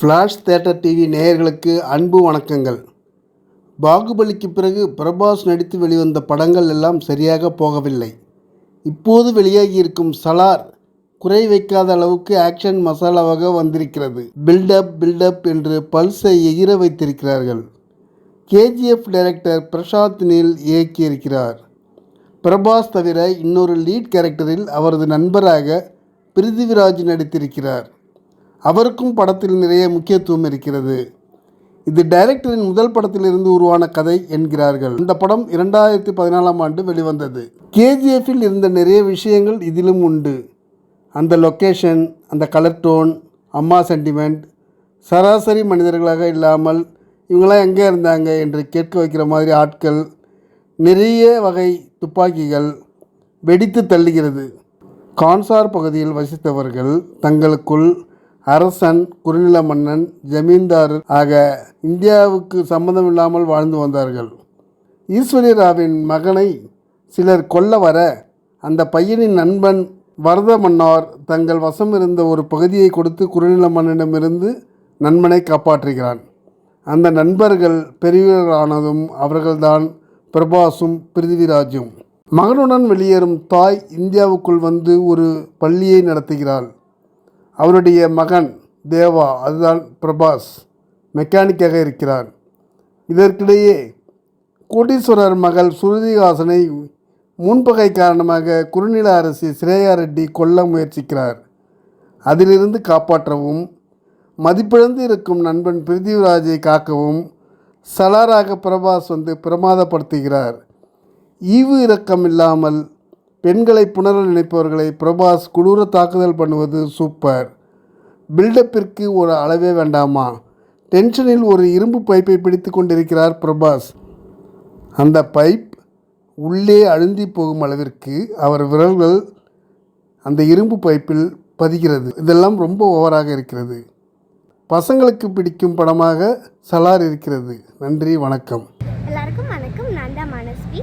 Flash theatre TV நேயர்களுக்கு அன்பு வணக்கங்கள். பாகுபலிக்கு பிறகு பிரபாஸ் நடித்து வெளிவந்த படங்கள் எல்லாம் சரியாக போகவில்லை. இப்போது வெளியாகியிருக்கும் சலார் குறை வைக்காத அளவுக்கு ஆக்ஷன் மசாலாவாக வந்திருக்கிறது. பில்டப் பில்டப் என்று பல்ஸை எகிர வைத்திருக்கிறார்கள். கேஜிஎஃப் டைரக்டர் பிரசாத் நீல் இயக்கியிருக்கிறார். பிரபாஸ் தவிர இன்னொரு லீட் கேரக்டரில் அவரது நண்பராக பிருத்திவிராஜ் நடித்திருக்கிறார். அவருக்கும் படத்தில் நிறைய முக்கியத்துவம் இருக்கிறது. இது டைரக்டரின் முதல் படத்திலிருந்து உருவான கதை என்கிறார்கள். இந்த படம் இரண்டாயிரத்தி பதினாலாம் ஆண்டு வெளிவந்தது. கேஜிஎஃப்பில் இருந்த நிறைய விஷயங்கள் இதிலும் உண்டு. அந்த லொக்கேஷன் அந்த கலர் டோன் அம்மா சென்டிமெண்ட் சராசரி மனிதர்களாக இல்லாமல் இவங்களாம் எங்கே இருந்தாங்க என்று கேட்க வைக்கிற மாதிரி ஆட்கள் நிறைய வகை துப்பாக்கிகள் வெடித்து தள்ளுகிறது. கான்சார் பகுதியில் வசித்தவர்கள் தங்களுக்குள் அரசன் குறுநில மன்னன் ஜமீன்தார் ஆக இந்தியாவுக்கு சம்மந்தமில்லாமல் வாழ்ந்து வந்தார்கள். ஈஸ்வரி ராவின் மகனை சிலர் கொல்ல வர அந்த பையனின் நண்பன் வரத மன்னார் தங்கள் வசம் இருந்த ஒரு பகுதியை கொடுத்து குறுநில மன்னனிடமிருந்து நண்பனை காப்பாற்றுகிறான். அந்த நண்பர்கள் பெரியவரானதும் அவர்கள்தான் பிரபாசும் பிருத்திவிராஜும் மகனுடன் வெளியேறும் தாய் இந்தியாவுக்குள் வந்து ஒரு பள்ளியை நடத்துகிறாள். அவருடைய மகன் தேவா அதுதான் பிரபாஸ் மெக்கானிக்காக இருக்கிறார். இதற்கிடையே கோடீஸ்வரர் மகள் சுருதிஹாசனை முன்பகை காரணமாக குறுநில அரசி ஸ்ரேயா ரெட்டி கொல்ல முயற்சிக்கிறார். அதிலிருந்து காப்பாற்றவும் மதிப்பிழந்து இருக்கும் நண்பன் பிருத்திவிராஜை காக்கவும் சலாராக பிரபாஸ் வந்து பிரமாதப்படுத்துகிறார். ஈவு இரக்கம் இல்லாமல் பெண்களை புணர நினைப்பவர்களை பிரபாஸ் கொடூர தாக்குதல் பண்ணுவது சூப்பர். பில்டப்பிற்கு ஒரு அளவே வேண்டாமா? டென்ஷனில் ஒரு இரும்பு பைப்பை பிடித்து கொண்டிருக்கிறார் பிரபாஸ். அந்த பைப் உள்ளே அழுந்தி போகும் அளவிற்கு அவர் விரல்கள் அந்த இரும்பு பைப்பில் பதிகிறது. இதெல்லாம் ரொம்ப ஓவராக இருக்கிறது. பசங்களுக்கு பிடிக்கும் படமாக சலார் இருக்கிறது. நன்றி வணக்கம் எல்லாருக்கும் வணக்கம் நான் தான் மனஸ்வி